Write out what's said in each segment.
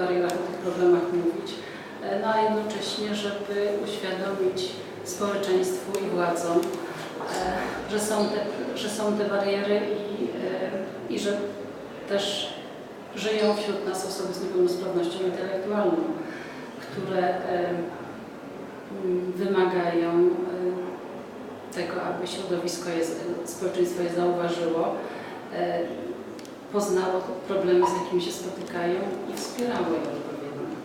barierach, o tych problemach mówić, e, no a jednocześnie, żeby uświadomić społeczeństwu i władzom, e, że są te, że są te bariery i, e, i że też żyją wśród nas osoby z niepełnosprawnością intelektualną, które e, m, wymagają tego, aby środowisko, je, społeczeństwo je zauważyło, poznało problemy, z jakimi się spotykają i wspierało je odpowiednio.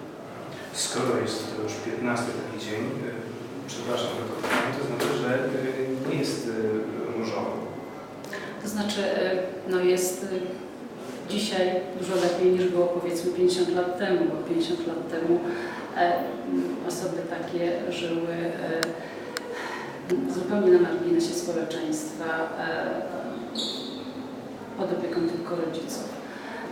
Skoro jest to już 15 taki dzień, y, przepraszam za to pytanie, to znaczy, że y, nie jest y, różowo. To znaczy, e, no jest e, dzisiaj dużo lepiej niż było powiedzmy 50 lat temu, bo 50 lat temu e, osoby takie żyły e, zupełnie na marginesie społeczeństwa, e, pod opieką tylko rodziców.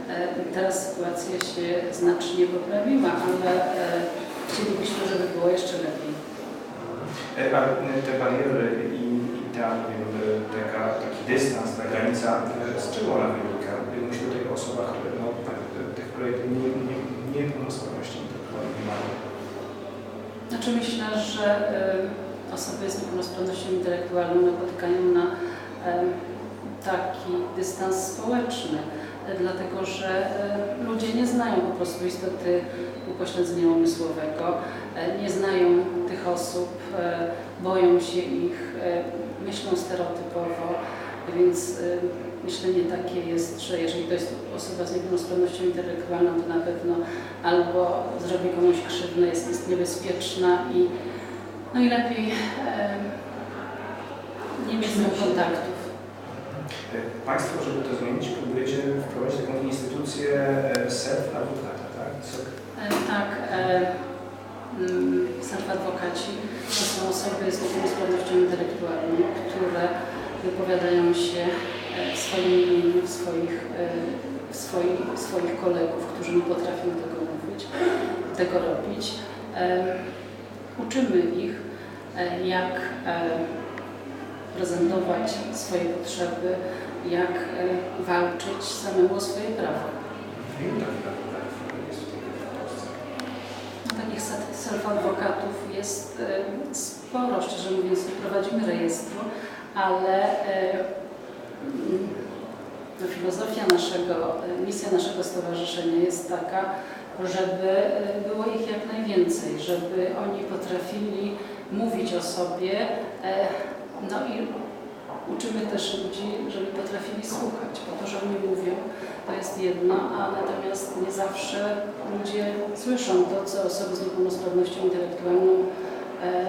E, Teraz sytuacja się znacznie poprawiła, ale e, chcielibyśmy, żeby było jeszcze lepiej. E, A te bariery i, i ta, nie wiem, taka, taki dystans, ta granica, z czego ona wynika? Myślę tutaj o osobach, y, no, y, tych, które nie, nie, niepełnosprawności intelektualnej nie mają. Znaczy myślę, że osoby z niepełnosprawnością intelektualną napotykają na taki dystans społeczny, dlatego że y, ludzie nie znają po prostu istoty upośledzenia umysłowego, y, nie znają tych osób, y, boją się ich, myślą stereotypowo, więc myślenie takie jest, że jeżeli to jest osoba z niepełnosprawnością intelektualną, to na pewno albo zrobi komuś krzywdę, jest, jest niebezpieczna i no i lepiej e, nie mieć kontaktów. Państwo, żeby to zmienić, próbujecie wprowadzić taką instytucję e, self-advokata, tak? Co- E, tak, e, mm, self-adwokaci to są osoby z niepełnosprawnością intelektualną, które wypowiadają się w swoim imieniu, swoich, swoich, swoich kolegów, którzy nie potrafią tego mówić, tego robić. Uczymy ich, jak prezentować swoje potrzeby, jak e, walczyć samemu o swoje prawa. No, Takich se- self-adwokatów jest e, sporo, szczerze mówiąc prowadzimy rejestru, ale e, no, filozofia naszego, misja naszego stowarzyszenia jest taka, żeby było ich jak najwięcej, żeby oni potrafili mówić o sobie, no i uczymy też ludzi, żeby potrafili słuchać, bo to, że oni mówią, to jest jedno, a natomiast nie zawsze ludzie słyszą to, co osoby z niepełnosprawnością intelektualną e,